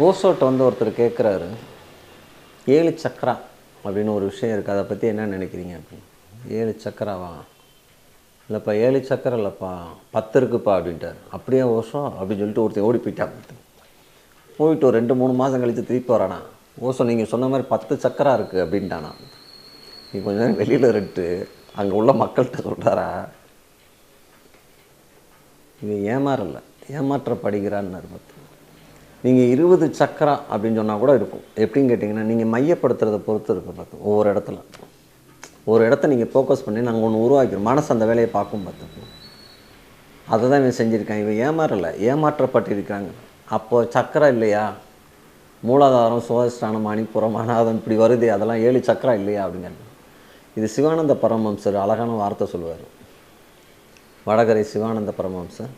ஓசோட்ட வந்து ஒருத்தர் கேட்குறாரு ஏழு சக்கரா அப்படின்னு ஒரு விஷயம் இருக்குது அதை பற்றி என்ன நினைக்கிறீங்க அப்படின்னு. ஏழு சக்கராவா? இல்லைப்பா ஏழு சக்கரம் இல்லைப்பா. பத்து இருக்குப்பா அப்படின்ட்டார். அப்படியே ஓசோ அப்படின்னு சொல்லிட்டு ஒருத்தர் ஓடி போயிட்டான் போயிட்டு ஒரு ரெண்டு மூணு மாதம் கழித்து திருப்பி வரானா. ஓசோ நீங்கள் சொன்ன மாதிரி பத்து சக்கரா இருக்குது அப்படின்ட்டானா. நீ கொஞ்ச நேரம் வெளியில் இருட்டு அங்கே உள்ள மக்கள்கிட்ட சொல்கிறாரா இவன் ஏமாற்ற ஏமாற்றப்படுகிறான்னு பார்த்து நீங்கள் இருபது சக்கரா அப்படின்னு சொன்னால் கூட இருக்கும். எப்படின்னு கேட்டிங்கன்னா நீங்கள் மையப்படுத்துறதை பொறுத்து இருக்கும் பார்த்து ஒவ்வொரு இடத்துல. ஒரு இடத்த நீங்கள் ஃபோக்கஸ் பண்ணி நாங்கள் ஒன்று உருவாக்கிறோம் மனசு அந்த வேலையை பார்க்கும் பார்த்து அதை தான் இவன் செஞ்சுருக்கான். இவன் ஏமாறலை ஏமாற்றப்பட்டிருக்காங்க அப்போது சக்கரா இல்லையா? மூலாதாரம் சுவாதிஷ்டானம் மணிப்புறம் அநாதம் இப்படி வருது. அதெல்லாம் ஏழு சக்கரா இல்லையா அப்படிங்கிறது இது சிவானந்த பரமஹம்சர் அழகான வார்த்தை சொல்லுவார். வடகரை சிவானந்த பரமம்சர்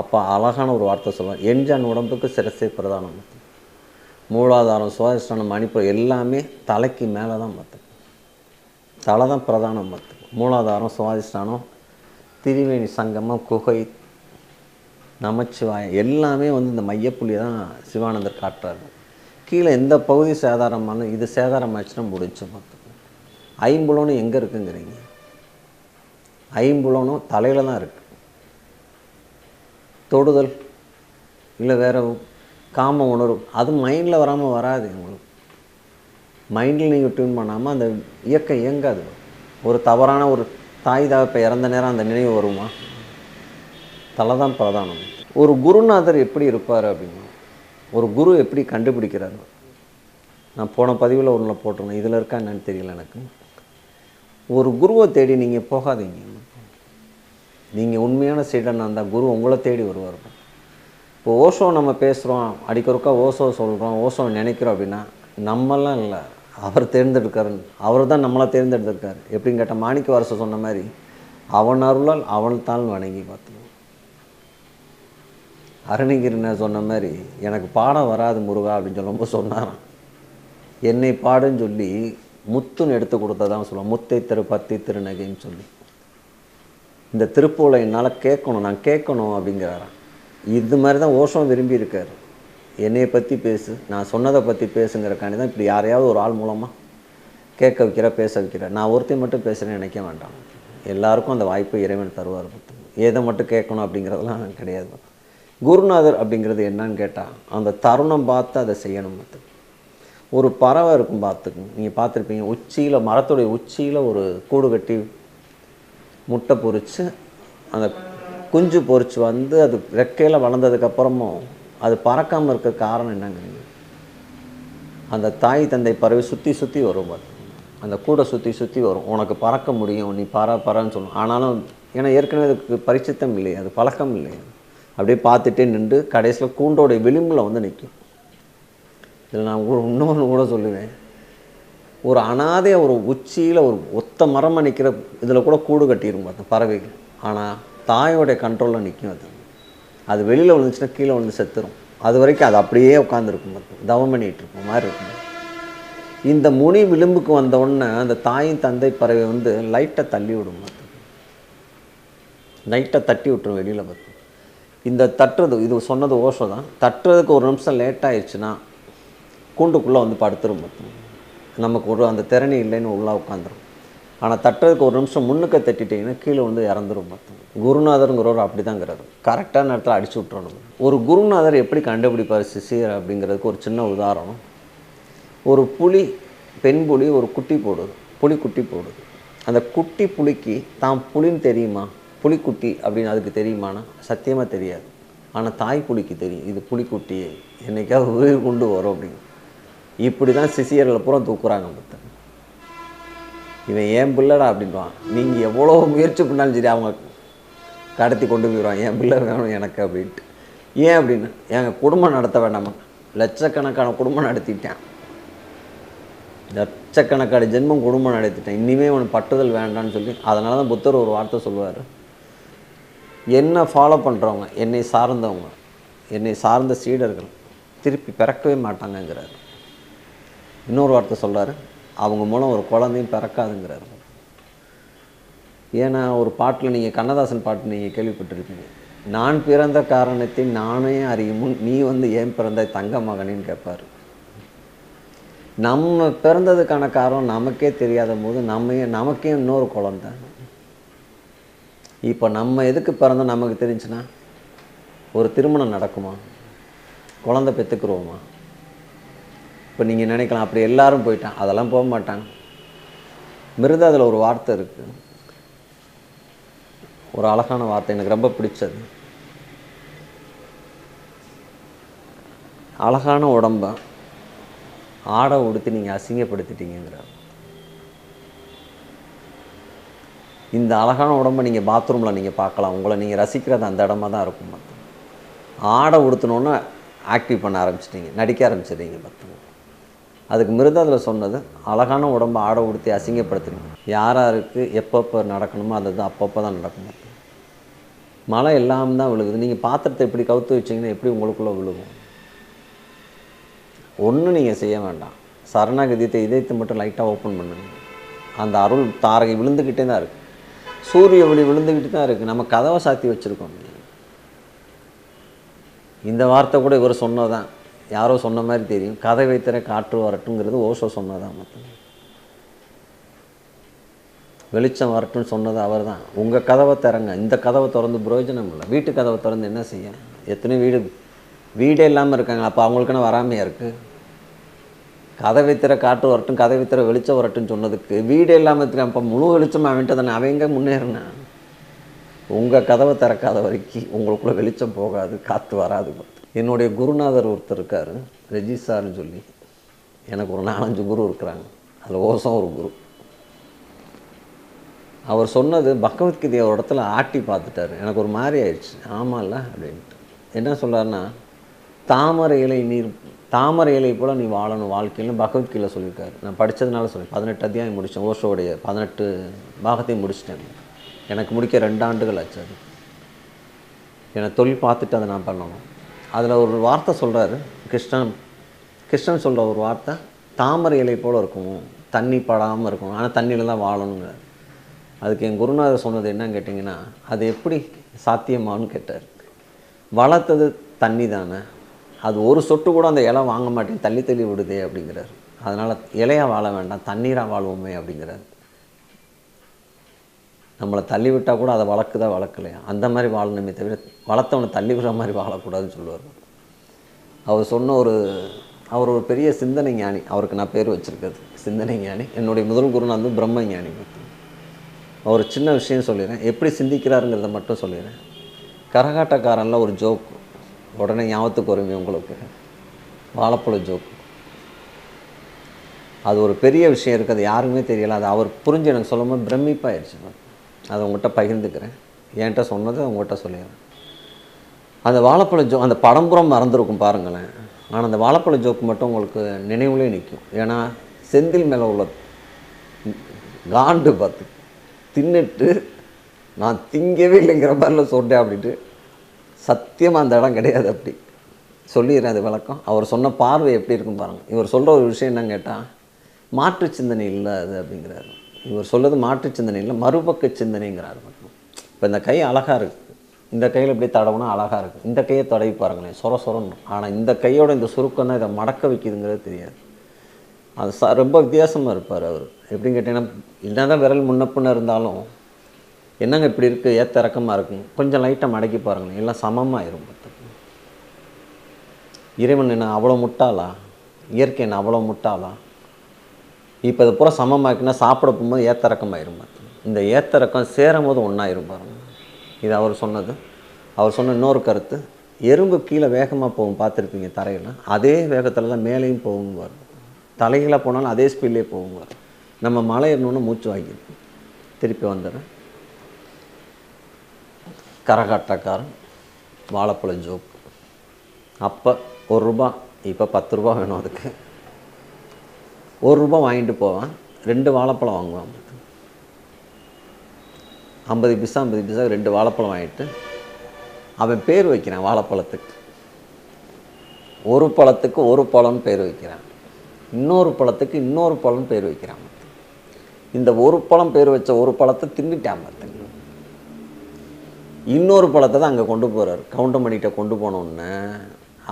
அப்போ அழகான ஒரு வார்த்தை சொல்லுவேன் எஞ்சான் உடம்புக்கு சிரசே பிரதானம். மூலாதாரம் சுவாதிஷ்டானம் மணிப்புரம் எல்லாமே தலைக்கு மேலே தான் பார்த்து தலை தான் பிரதானம் பார்த்து மூலாதாரம் சுவாதிஷ்டானம் திரிவேணி சங்கமம் குகை நமச்சிவாயம் எல்லாமே வந்து இந்த மையப்புள்ளி தான் சிவானந்தர் காட்டுறாரு. கீழே எந்த பகுதி சேதாரமானாலும் இது சேதாரமாச்சுன்னா முடிஞ்சு பார்த்து ஐம்புலனும் எங்கே இருக்குங்கிறீங்க? ஐம்புலனும் தலையில் தான் இருக்குது தொடுதல் இல்லை வேறு காம உணர்வு. அது மைண்டில் வராமல் வராது உங்களுக்கு மைண்டில் நீங்கள் டியூன் பண்ணாமல் அந்த இயக்கம் இயங்காது. ஒரு தவறான ஒரு தாய் தகப்பை இறந்த நேரம் அந்த நினைவு வருமா? தலை தான் பிரதானம். ஒரு குருநாதர் எப்படி இருப்பார் அப்படின்னா ஒரு குரு எப்படி கண்டுபிடிக்கிறாரு? நான் போன பதிவில் ஒன்றில் போட்டிருந்தேன். இதில் இருக்கா என்னன்னு தெரியல எனக்கு. ஒரு குருவை தேடி நீங்கள் போகாதீங்க. நீங்கள் உண்மையான சீடன் அந்த குரு உங்களை தேடி வருவார். இப்போ ஓஷோ நம்ம பேசுகிறோம் அடிக்கொருக்கா ஓஷோ சொல்கிறோம் ஓசோ நினைக்கிறோம் அப்படின்னா நம்மலாம் இல்லை. அவர் தேர்ந்தெடுக்காரு அவர் தான் நம்மளாக தேர்ந்தெடுத்திருக்காரு. எப்படின்னு கேட்டால் மாணிக்க வரச சொன்ன மாதிரி அவன் அருளால் அவன் தான் வணங்கி பார்த்துக்கணும். அருணகிரினர் சொன்ன மாதிரி எனக்கு பாடம் வராது முருகா அப்படின்னு சொல்லும்போது சொன்னாராம். என்னை பாடுன்னு சொல்லி முத்துன்னு எடுத்து கொடுத்ததான் சொல்லுவான். முத்தை திரு பத்தி திருநகைன்னு சொல்லி. இந்த திருப்பூலை என்னால் கேட்கணும் நான் கேட்கணும் அப்படிங்கிறாராம். இது மாதிரி தான் ஓஷம் விரும்பி இருக்கார். என்னையை பற்றி பேசு நான் சொன்னதை பற்றி பேசுங்கிறக்காண்டி தான் இப்படி யாரையாவது ஒரு ஆள் மூலமாக கேட்க வைக்கிற பேச வைக்கிற. நான் ஒருத்தையும் மட்டும் பேசுகிறேன்னு நினைக்க வேண்டாம். எல்லாருக்கும் அந்த வாய்ப்பை இறைவன் தருவார். பார்த்து எதை மட்டும் கேட்கணும் அப்படிங்கிறதெல்லாம் கிடையாது. குருநாதர் அப்படிங்கிறது என்னன்னு கேட்டால் அந்த தருணம் பார்த்து அதை செய்யணும் பார்த்து. ஒரு பறவை இருக்கும் பார்த்துக்குங்க நீங்கள் பார்த்துருப்பீங்க உச்சியில் மரத்துடைய உச்சியில் ஒரு கூடு கட்டி முட்டை பொரித்து அந்த குஞ்சு பொறிச்சு வந்து அது ரெக்கையில் வளர்ந்ததுக்கப்புறமும் அது பறக்காமல் இருக்க காரணம் என்னங்கிறீங்க அந்த தாய் தந்தை பறவை சுற்றி சுற்றி வரும் பார்த்து அந்த கூடை சுற்றி சுற்றி வரும். உனக்கு பறக்க முடியும் நீ பற பறன்னு சொல்லணும் ஆனாலும் ஏன்னா ஏற்கனவே அதுக்கு பரிச்சித்தம் இல்லை அது பழக்கம் இல்லை அப்படியே பார்த்துட்டே நின்று கடைசியில் கூண்டோடைய விளிம்பில் வந்து நிற்கும் இதில் நான் இன்னொன்று கூட சொல்லுவேன். ஒரு அனாதைய ஒரு உச்சியில் ஒரு ஒத்த மரமாக நிற்கிற இதில் கூட கூடு கட்டிடும் பார்த்தோம் பறவைகள். ஆனால் தாயோடைய கண்ட்ரோலில் நிற்கும் அது. அது வெளியில் விழுந்துச்சுன்னா கீழே விழுந்து செத்துரும். அது வரைக்கும் அது அப்படியே உட்காந்துருக்கும் பார்த்து தவம் பண்ணிகிட்டு இருக்கும் மாதிரி இருக்கும். இந்த முனி விளிம்புக்கு வந்த உடனே அந்த தாயின் தந்தை பறவை வந்து லைட்டை தள்ளி விடும் பார்த்து லைட்டை தட்டி விட்டுரும் வெளியில் பார்த்து இந்த தட்டுறது இது சொன்னது ஓஷோ தான் தட்டுறதுக்கு ஒரு நிமிஷம் லேட் ஆயிடுச்சுன்னா கூண்டுக்குள்ளே வந்து படுத்துரும் பார்த்து நமக்கு ஒரு அந்த திறனி இல்லைன்னு உள்ளே உட்காந்துரும். ஆனால் தட்டுறதுக்கு ஒரு நிமிஷம் முன்னுக்க தட்டிட்டிங்கன்னா கீழே வந்து இறந்துரும் பார்த்தோம் குருநாதருங்கிறவர் அப்படி தாங்கிறாரு கரெக்டான நேரத்தில் அடிச்சு விட்றணும் ஒரு குருநாதர் எப்படி கண்டுபிடிப்பார் சிசியர் அப்படிங்கிறதுக்கு ஒரு சின்ன உதாரணம். ஒரு புலி பெண் புலி ஒரு குட்டி போடுது. புலி குட்டி போடுது. அந்த குட்டி புலிக்கு தான் புலின்னு தெரியுமா? புலிக்குட்டி அப்படின்னு அதுக்கு தெரியுமானா? சத்தியமாக தெரியாது. ஆனால் தாய் புலிக்கு தெரியும். இது புலிக்குட்டி என்றைக்காவது உயிர் கொண்டு வரும் அப்படின்னு. இப்படி தான் சிசியர்களை பூரா தூக்குறாங்க மொத்தம். இவன் ஏன் பிள்ளைடா அப்படின்வான் நீங்கள் எவ்வளோ முயற்சி பண்ணாலும் சரி அவங்க கடத்தி கொண்டு போயிடுவான் என் பிள்ளை வேணும் எனக்கு அப்படின்ட்டு. ஏன் அப்படின்னு? எங்கள் குடும்பம் நடத்த வேண்டாமா? லட்சக்கணக்கான குடும்பம் நடத்திட்டேன். லட்சக்கணக்கான ஜென்மம் குடும்பம் நடத்திட்டேன். இனிமே அவனுக்கு பட்டுதல் வேண்டான்னு சொல்லி அதனால தான் புத்தர் ஒரு வார்த்தை சொல்லுவார். என்னை ஃபாலோ பண்ணுறவங்க என்னை சார்ந்தவங்க என்னை சார்ந்த சீடர்கள் திருப்பி பிறக்கவே மாட்டாங்கங்கிறார். இன்னொரு வார்த்தை சொல்கிறார் அவங்க மூலம் ஒரு குழந்தையும் பிறக்காதுங்கிறாரு. ஏன்னா ஒரு பாட்டில் நீங்கள் கண்ணதாசன் பாட்டு நீங்கள் கேள்விப்பட்டிருப்பீங்க. நான் பிறந்த காரணத்தை நானே அறியும் முன் நீ வந்து ஏன் பிறந்த தங்க மகனின்னு கேட்பார். நம்ம பிறந்ததுக்கான காரணம் நமக்கே தெரியாத போது நம்ம நமக்கே இன்னொரு குழந்தை. இப்போ நம்ம எதுக்கு பிறந்தோம் நமக்கு தெரிஞ்சுன்னா ஒரு திருமணம் நடக்குமா? குழந்தை பெற்றுக்குருவோமா இப்போ நீங்கள் நினைக்கலாம் அப்படி எல்லாரும் போயிட்டான் அதெல்லாம் போக மாட்டாங்க. மிருது அதில் ஒரு வார்த்தை இருக்குது ஒரு அழகான வார்த்தை எனக்கு ரொம்ப பிடிச்சது. அழகான உடம்ப ஆடை உடுத்தி நீங்கள் அசிங்கப்படுத்திட்டீங்கிற இந்த அழகான உடம்பை நீங்கள் பாத்ரூமில் நீங்கள் பார்க்கலாம். உங்களை நீங்கள் ரசிக்கிறது அந்த இடமா தான் இருக்கும் பார்த்து. ஆடை உடுத்தணுன்னு ஆக்டிவ் பண்ண ஆரம்பிச்சிட்டிங்க. நடிக்க ஆரம்பிச்சிட்டீங்க மொத்தம் அதுக்கு மிருதாதில் சொன்னது அழகான உடம்பை ஆட உடுத்தி அசிங்கப்படுத்துறீங்க யார் யாருக்கு எப்பப்போ நடக்கணுமோ அது தான் அப்பப்போ தான் நடக்கும் மழை எல்லாம் தான் விழுகுது. நீங்கள் பாத்திரத்தை எப்படி கவுத்து வச்சிங்கன்னா எப்படி உங்களுக்குள்ளே விழுகும்? ஒன்றும் நீங்கள் செய்ய வேண்டாம். சரணாகதியத்தை இதயத்தை மட்டும் லைட்டாக ஓப்பன் பண்ணுங்க. அந்த அருள் தாரகை விழுந்துக்கிட்டே தான் இருக்குது சூரிய ஒளி விழுந்துக்கிட்டு தான் இருக்குது நம்ம கதவை சாத்தி வச்சுருக்கோம். இந்த வார்த்தை கூட இவர் சொன்னதான் யாரோ சொன்ன மாதிரி தெரியும். கதை வைத்திர காற்று வரட்டுங்கிறது ஓஷோ சொன்னதான் மொத்தம். வெளிச்சம் வரட்டும்னு சொன்னது அவர் தான் உங்கள் கதவை திறங்க. இந்த கதவை திறந்து பிரயோஜனம் இல்லை. வீட்டு கதவை திறந்து என்ன செய்ய? எத்தனை வீடு? வீடே இல்லாமல் இருக்காங்க அப்போ அவங்களுக்குன்னு வராமையாக இருக்குது கதை வைத்திர காற்று வரட்டும் கதை வைத்திர வெளிச்சம் வரட்டும்னு சொன்னதுக்கு வீடே இல்லாமல் இருக்கான் அப்போ முழு வெளிச்சம் அவன்ட்டு தானே? அவன் எங்கே முன்னேறினான் உங்கள் கதவை திறக்காத வரைக்கும் உங்களுக்குள்ளே வெளிச்சம் போகாது காற்று வராது என்னுடைய குருநாதர் ஒருத்தர் இருக்கார் ரெஜிஸ்டார்னு சொல்லி. எனக்கு ஒரு நாலஞ்சு குரு இருக்கிறாங்க. அதில் ஓசம் ஒரு குரு. அவர் சொன்னது பகவத்கீதையை ஒரு இடத்துல ஆட்டி பார்த்துட்டாரு. எனக்கு ஒரு மாதிரி ஆயிடுச்சு. ஆமாம்ல அப்படின்ட்டு. என்ன சொல்கிறாருன்னா தாமரை இலை நீர் தாமரை இலை போல் நீ வாழணும் வாழ்க்கையில் பகவத்கீதை சொல்லியிருக்காரு. நான் படித்ததுனால சொல்லி பதினெட்டு அத்தியாயம் முடித்தேன் ஓஷோடைய பதினெட்டு பாகத்தையும் முடிச்சிட்டேன். எனக்கு முடிக்க ரெண்டு ஆண்டுகள் ஆச்சு அது. எனக்கு தொழில் பார்த்துட்டு அதை நான் பண்ணணும். அதில் ஒரு வார்த்தை சொல்கிறாரு கிருஷ்ணன். கிருஷ்ணன் சொல்கிற ஒரு வார்த்தை தாமரை இலை போல் இருக்கும். தண்ணி படாமல் இருக்கும் ஆனால் தண்ணியில் தான் வாழணுங்கிறார் அதுக்கு என் குருநாதர் சொன்னது என்னன்னு கேட்டிங்கன்னா அது எப்படி சாத்தியமானு கேட்டார். வளர்த்தது தண்ணி தானே. அது ஒரு சொட்டு கூட அந்த இலை வாங்க மாட்டேன். தள்ளி தள்ளி விடுதே அப்படிங்கிறார். அதனால் இலையாக வாழ வேண்டாம். தண்ணீராக வாழ்வோமே அப்படிங்கிறார். நம்மளை தள்ளி விட்டால் கூட அதை வளர்க்குதா வளர்க்கலையா? அந்த மாதிரி வாழணுமே தவிர வளர்த்தவனை தள்ளி விடுற மாதிரி வாழக்கூடாதுன்னு சொல்லுவார். அவர் சொன்ன ஒரு அவர் ஒரு பெரிய சிந்தனை ஞானி. அவருக்கு நான் பேர் வச்சுருக்கிறது சிந்தனை ஞானி. என்னுடைய முதல் குரு வந்து பிரம்ம ஞானி. அவர் சின்ன விஷயம் சொல்லிடுறேன். எப்படி சிந்திக்கிறாருங்கிறத மட்டும் சொல்லிடுறேன். கரகாட்டக்காரன்லாம் ஒரு ஜோக் உடனே ஞாபகத்துக்கு வருமே உங்களுக்கு. வாழைப்பழ ஜோக் அது ஒரு பெரிய விஷயம் இருக்குது. அது யாருக்குமே தெரியல. அது அவர் புரிஞ்சு எனக்கு சொல்லும்போது பிரமிப்பாயிடுச்சு அதை உங்கள்கிட்ட பகிர்ந்துக்கிறேன். என்கிட்ட சொன்னதை உங்கள்கிட்ட சொல்லிடுறேன். அந்த வாழைப்பழ ஜோ அந்த படம்புறம் மறந்துருக்கும் பாருங்களேன். ஆனால் அந்த வாழைப்பழ ஜோக்கு மட்டும் உங்களுக்கு நினைவுலேயே நிற்கும். ஏன்னா செந்தில் மேலே உள்ள காண்டு பார்த்து தின்னுட்டு நான் திங்கவே இல்லைங்கிற மாதிரில சொல்கிறேன் அப்படின்ட்டு சத்தியமாக அந்த இடம் கிடையாது அப்படி. சொல்லிடுறேன் அது விளக்கம். அவர் சொன்ன பார்வை எப்படி இருக்கும் பாருங்கள் இவர் சொல்கிற ஒரு விஷயம் என்னன்னு கேட்டால் மாற்று சிந்தனை இல்லை அது அப்படிங்கிறாரு. இவர் சொல்லது மாற்று சிந்தனை இல்லை மறுபக்க சிந்தனைங்கிறார் மட்டும். இப்போ இந்த கை அழகாக இருக்குது இந்த கையில் இப்படி தடவுனா அழகாக இருக்குது இந்த கையை தடவி பாருங்களேன் சொர சொரணும் ஆனால் இந்த கையோட இந்த சுருக்கம் தான் இதை மடக்க வைக்குதுங்கிறது தெரியாது. அது ச ரொம்ப வித்தியாசமாக இருப்பார் அவர். எப்படின்னு கேட்டிங்கன்னா என்ன தான் விரல் முன்னப்புன்னு இருந்தாலும் என்னங்க இப்படி இருக்குது ஏற்ற இறக்கமாக இருக்கும் கொஞ்சம் லைட்டாக மடக்கி பாருங்களேன். எல்லாம் சமமாயிரும் பார்த்துக்கு இறைவன் என்ன அவ்வளோ முட்டாளா? இயற்கை என்ன அவ்வளோ முட்டாளா? இப்போ அதை பூரா சமமாக்கினா சாப்பிட போகும்போது ஏத்தரக்கம் ஆயிரும் இந்த ஏத்தரக்கம் சேரும் போது ஒன்றாயிரும் பாருங்க இது அவர் சொன்னது. அவர் சொன்ன இன்னொரு கருத்து எறும்பு கீழே வேகமாக போகும் பார்த்துருப்பீங்க தரையில். அதே வேகத்தில் தான் மேலேயும் போகும் வரும் தலைகளாக போனாலும் அதே ஸ்பீட்லேயே போகும் வரும் நம்ம மலை ஏறணுன்னு மூச்சு வாங்கிடும் திருப்பி வந்துடுறேன். கரகாட்டக்காரன் வாழைப்பழம் ஜோக். அப்போ ஒரு ரூபா இப்போ பத்து ரூபா வேணும் அதுக்கு. ஒரு ரூபா வாங்கிட்டு போவான் ரெண்டு வாழைப்பழம் வாங்குவான். ஐம்பது பைசா ஐம்பது பைசா ரெண்டு வாழைப்பழம் வாங்கிட்டு அவன் பேர் வைக்கிறான் வாழைப்பழத்துக்கு. ஒரு பழத்துக்கு ஒரு பழம்னு பேர் வைக்கிறான். இன்னொரு பழத்துக்கு இன்னொரு பழம்னு பேர் வைக்கிறான். இந்த ஒரு பழம் பேர் வச்ச ஒரு பழத்தை தின்னுட்டான் பார்த்துங்க இன்னொரு பழத்தை தான் அங்கே கொண்டு போகிறார் கவுண்டமணிகிட்ட கொண்டு போனோன்னே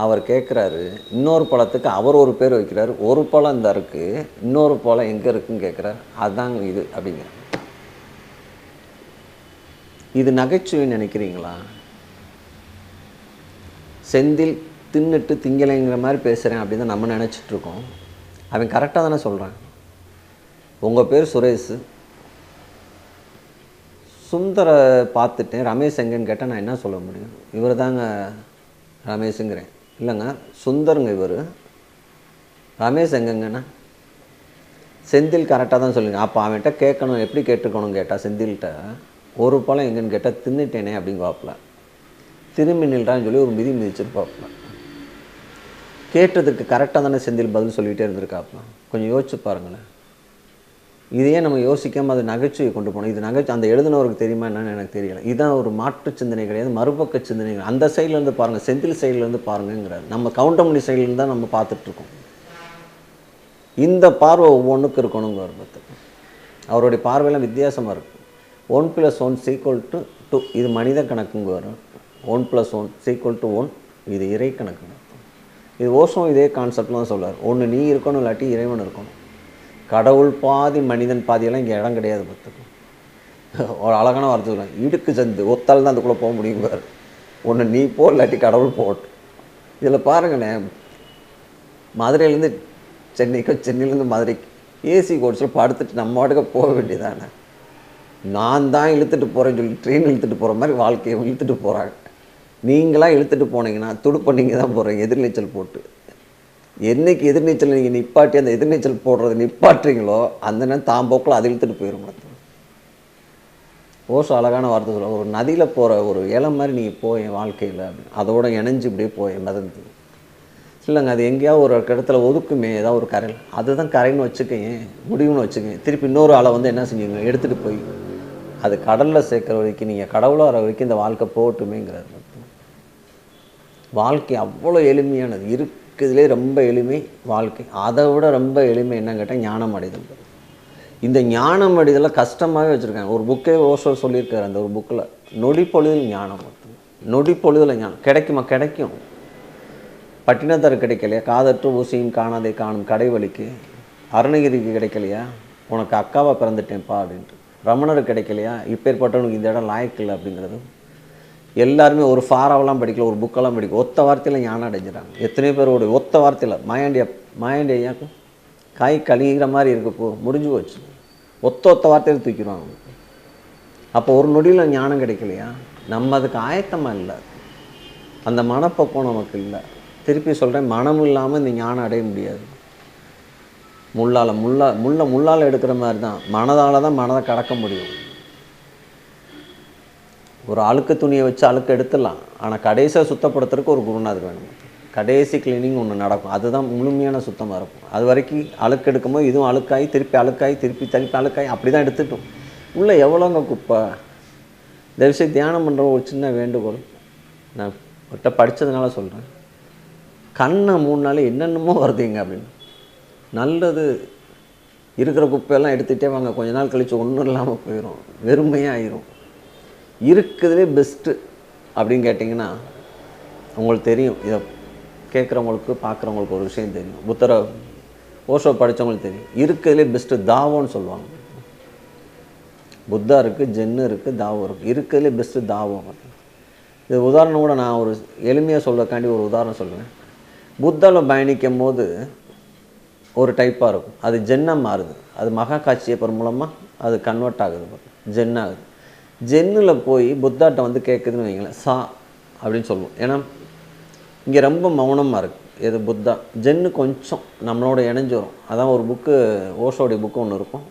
அவர் கேட்குறாரு இன்னொரு பழத்துக்கு அவர் ஒரு பேர் வைக்கிறார் ஒரு பழம் இந்த இருக்குது இன்னொரு பழம் எங்கே இருக்குன்னு கேட்குறாரு அதாங்க இது அப்படிங்க இது நகைச்சுவை நினைக்கிறீங்களா? செந்தில் தின்னுட்டு திங்கலைங்கிற மாதிரி பேசுகிறேன் அப்படின்னு தான் நம்ம நினச்சிட்டு இருக்கோம். அவன் கரெக்டாக தானே சொல்கிறான் உங்கள் பேர் சுரேஷ். சுந்தரை பார்த்துட்டேன் ரமேஷ் எங்கன்னு கேட்டால் நான் என்ன சொல்ல முடியும்? இவர் தாங்க ரமேஷுங்கிறேன். இல்லைங்க சுந்தருங்க இவர். ரமேஷ் எங்கங்கண்ணா? செந்தில் கரெக்டாக தான் சொல்லுங்க. அப்போ அவன்கிட்ட கேட்கணும் எப்படி கேட்டுக்கணும் கேட்டால் செந்தில்கிட்ட ஒரு பழம் எங்கன்னு கேட்டால் தின்னுட்டேனே அப்படின்னு திரும்பி நில்றான்னு சொல்லி ஒரு மிதி மிதிச்சிருப்பாப்புல. கேட்டதுக்கு கரெக்டாக தானே செந்தில் பதில் சொல்லிகிட்டே இருந்திருக்காப்புல. கொஞ்சம் யோசிச்சு பாருங்களேன். இதையே நம்ம யோசிக்காமல் அது நகைச்சுவை கொண்டு போனோம். இது நகைச்சு அந்த எழுதினவருக்கு தெரியுமா என்னன்னு எனக்கு தெரியல. இதுதான் ஒரு மாற்று சிந்தனை கிடையாது மறுபக்க சிந்தனை. அந்த சைட்லேருந்து பாருங்கள் செந்தில் சைட்லேருந்து பாருங்கிறாரு நம்ம கவுண்டமணி சைட்லேருந்து தான் நம்ம பார்த்துட்ருக்கோம் இந்த பார்வை ஒவ்வொன்றுக்கு இருக்கணுங்க பத்து. அவருடைய பார்வையெல்லாம் வித்தியாசமாக இருக்கும் one plus one equal to two இது மனித கணக்குங்க வரும் one plus one equal to one இது இறை கணக்குங்க இது ஓசம் இதே கான்செப்ட்லாம் தான் ஒன்று நீ இருக்கணும் இல்லாட்டி இறைவன் இருக்கணும். கடவுள் பாதி மனிதன் பாதியெல்லாம் இங்கே இடம் கிடையாது பார்த்துக்கும் ஒரு அழகான வார்த்தை சொல்லுவேன் இடுக்கு சந்து ஒத்தால் தான் அதுக்குள்ளே போக முடியும் பாரு ஒன்று நீ போ இல்லாட்டி கடவுள் போகட்டும். இதில் பாருங்களேன் மதுரையிலேருந்து சென்னைக்கோ சென்னையிலேருந்து மதுரைக்கு ஏசி கோட்ஸில் படுத்துட்டு நம்ம வாட்டுக்கு போக வேண்டியதானே? நான் தான் இழுத்துட்டு போகிறேன்னு சொல்லி ட்ரெயின் இழுத்துட்டு போகிற மாதிரி வாழ்க்கையை இழுத்துட்டு போகிறாங்க நீங்களாம் இழுத்துட்டு போனீங்கன்னா துடுப்ப நீங்கள் தான் போகிறீங்க எதிர்நீச்சல் போட்டு. என்னைக்கு எதிர்நீச்சல் நீங்கள் நிப்பாட்டி அந்த எதிர்நீச்சல் போடுறதை நிப்பாட்டுறீங்களோ அந்த நேரம் தாம்போக்கில் அது இழுத்துட்டு போயிடும் பார்த்து. ஓசோ அழகான வார்த்தை சொல்ல ஒரு நதியில் போகிற ஒரு இலம் மாதிரி நீங்கள் போய் வாழ்க்கையில் அப்படின்னு. அதோட இணைஞ்சு இப்படியே போய் மதந்து இல்லைங்க அது எங்கேயாவது ஒரு இடத்துல ஒதுக்குமே ஏதாவது ஒரு கரையில். அதுதான் கரைன்னு வச்சுக்கங்க முடிவுன்னு வச்சுக்கங்க திருப்பி இன்னொரு ஆளை வந்து என்ன செஞ்சீங்க? எடுத்துகிட்டு போய் அது கடலில் சேர்க்குற வரைக்கும் நீங்கள் கடவுளாக வர வரைக்கும் இந்த வாழ்க்கை போகட்டுமேங்கிறது வாழ்க்கை அவ்வளோ எளிமையானது. இருக்கிறதுலே ரொம்ப எளிமை வாழ்க்கை. அதை விட ரொம்ப எளிமை என்னன்னு கேட்டால் ஞானம் அடைதல். இந்த ஞானம் அடைதலை கஷ்டமாகவே வச்சுருக்காங்க. ஒரு புக்கே ஓசோ சொல்லியிருக்காரு அந்த ஒரு புக்கில் நொடிப்பொழுதில் ஞானம் நொடிப்பொழுதில் ஞானம். கிடைக்குமா? கிடைக்கும். பட்டினத்தார் கிடைக்கலையா? காதற்று ஊசியும் காணாதே காணும் கடைவழிக்கு. அருணகிரிக்கு கிடைக்கலையா? உனக்கு அக்காவாக பிறந்துட்டேன்ப்பா அப்படின்ட்டு. ரமணர் கிடைக்கலையா? இப்பேற்பட்டவனுக்கு இந்த இடம் லாயக்கில்லை அப்படிங்கிறது. எல்லாருமே ஒரு ஃபாராவெல்லாம் படிக்கல ஒரு புக்கெல்லாம் படிக்கல. ஒத்த வார்த்தையில் ஞானம் அடைஞ்சிடாங்க எத்தனையோ பேரோட ஒத்த வார்த்தையில் மாயாண்டியா மாயாண்டி ஏன் காய் கழுகிற மாதிரி இருக்கு போ முடிஞ்சு போச்சு. ஒத்த ஒத்த வார்த்தையில் தூக்கிடுவாங்க. அப்போ ஒரு நொடியில் ஞானம் கிடைக்கலையா? நம்ம அதுக்கு ஆயத்தமாக இல்லை. அந்த மனப்பக்குவம் நமக்கு இல்லை. திருப்பி சொல்கிறேன் மனம் இல்லாமல் இந்த ஞானம் அடைய முடியாது. முள்ளால் முள்ளா முள்ள முள்ளால் எடுக்கிற மாதிரி தான். மனதால் தான் மனதை கடக்க முடியும். ஒரு அழுக்கு துணியை வச்சு அழுக்கு எடுத்துடலாம். ஆனால் கடைசியாக சுத்தப்படுத்துறதுக்கு ஒரு குருநாதர் வேணும். கடைசி கிளீனிங் ஒன்று நடக்கும். அதுதான் முழுமையான சுத்தமாக இருக்கும். அது வரைக்கும் அழுக்கு எடுக்கும்போது இதுவும் அழுக்காகி திருப்பி அழுக்காகி திருப்பி திருப்பி அழுக்காகி அப்படி தான் எடுத்துட்டோம். உள்ளே எவ்வளோங்க குப்பை? தயவுசெய்து தியானம் பண்ணுற ஒரு சின்ன வேண்டுகோள். நான் ஒருத்த படித்ததுனால சொல்கிறேன் கண்ணை மூணு நாள் என்னென்னமோ வருதுங்க அப்படின்னு. நல்லது. இருக்கிற குப்பையெல்லாம் எடுத்துகிட்டே வாங்க. கொஞ்ச நாள் கழித்து ஒன்றும் இல்லாமல் போயிடும் வெறுமையாக ஆயிரும் இருக்கிறதுலே பெஸ்ட்டு அப்படின்னு கேட்டிங்கன்னா உங்களுக்கு தெரியும். இதை கேட்குறவங்களுக்கு பார்க்குறவங்களுக்கு ஒரு விஷயம் தெரியும். புத்தர ஓஷோ படித்தவங்களுக்கு தெரியும். இருக்கிறதுலே பெஸ்ட்டு தாவோன்னு சொல்லுவாங்க. புத்தா இருக்குது ஜென்னு இருக்குது தாவம் இருக்குது இருக்கிறதுலே பெஸ்ட்டு தாவம் இது உதாரணம் கூட நான் ஒரு எளிமையாக சொல்லக்காண்டி ஒரு உதாரணம் சொல்லுவேன் புத்தாவில் பயணிக்கும் போது ஒரு டைப்பாக இருக்கும். அது ஜென்னாக மாறுது. அது மகா காட்சியப்பர் மூலமாக அது கன்வெர்ட் ஆகுது. ஜென்னாகுது. ஜென்னில் போய் புத்தாட்டை வந்து கேட்குதுன்னு வைங்களேன் சா அப்படின்னு சொல்லுவோம். ஏன்னா இங்கே ரொம்ப மௌனமாக இருக்குது இது புத்தா ஜென்னு கொஞ்சம் நம்மளோட இணைஞ்சு வரும். அதான் ஒரு புக்கு ஓஷோடைய புக்கு ஒன்று இருக்கும்.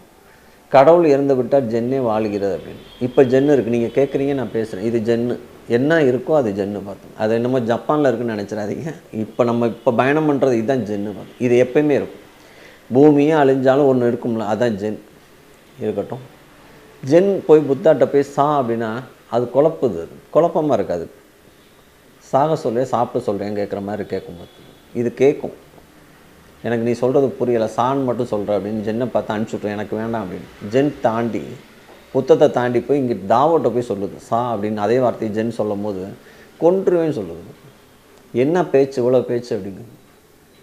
கடவுள் இறந்து விட்டால் ஜென்னே வாழ்கிறது அப்படின்னு. இப்போ ஜென்னு இருக்குது நீங்கள் கேட்குறீங்க நான் பேசுகிறேன் இது ஜென்னு. என்ன இருக்கோ அது ஜென்னு பார்த்தோம் அது என்னமோ ஜப்பானில் இருக்குன்னு நினச்சிடாதீங்க. இப்போ நம்ம இப்போ பயணம் பண்ணுறது இதுதான் ஜென்னு பார்த்தோம் இது எப்பயுமே இருக்கும். பூமியே அழிஞ்சாலும் ஒன்று இருக்கும்ல அதான் ஜென். இருக்கட்டும். ஜென் போய் புத்தாட்ட போய் சா அப்படின்னா அது குழப்புது. அது குழப்பமாக இருக்காது. சாக சொல்ல சாப்பிட சொல்கிறேன் கேட்குற மாதிரி கேட்கும்போது இது கேட்கும் எனக்கு நீ சொல்கிறது புரியலை சான் மட்டும் சொல்கிற அப்படின்னு ஜென்னை பார்த்து அனுப்பிச்சி எனக்கு வேண்டாம் அப்படின்னு. ஜென் தாண்டி புத்தத்தை தாண்டி போய் இங்கே தாவோட்ட போய் சொல்லுது சா அப்படின்னு அதே வார்த்தையை ஜென் சொல்லும் போது கொன்றுவேன்னு சொல்லுது. என்ன பேச்சு இவ்வளோ பேச்சு அப்படிங்க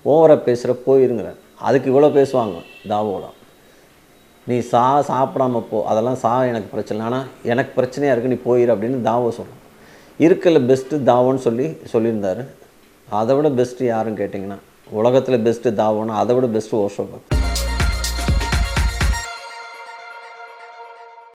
ஓவராக பேசுகிற போயிருங்கிற. அதுக்கு இவ்வளோ பேசுவாங்க தாவோலாம் நீ சா சாப்பிடாம போ. அதெல்லாம் சா எனக்கு பிரச்சனை ஆனால் எனக்கு பிரச்சனையாக இருக்குது நீ போயிரு அப்படின்னு தாவோ சொல்லும் இருக்கல பெஸ்ட்டு தாவோன்னு சொல்லி சொல்லியிருந்தாரு. அதை விட பெஸ்ட்டு யாருன்னு கேட்டிங்கன்னா உலகத்தில் பெஸ்ட்டு தாவோன்னா அதை விட பெஸ்ட்டு ஓஷோ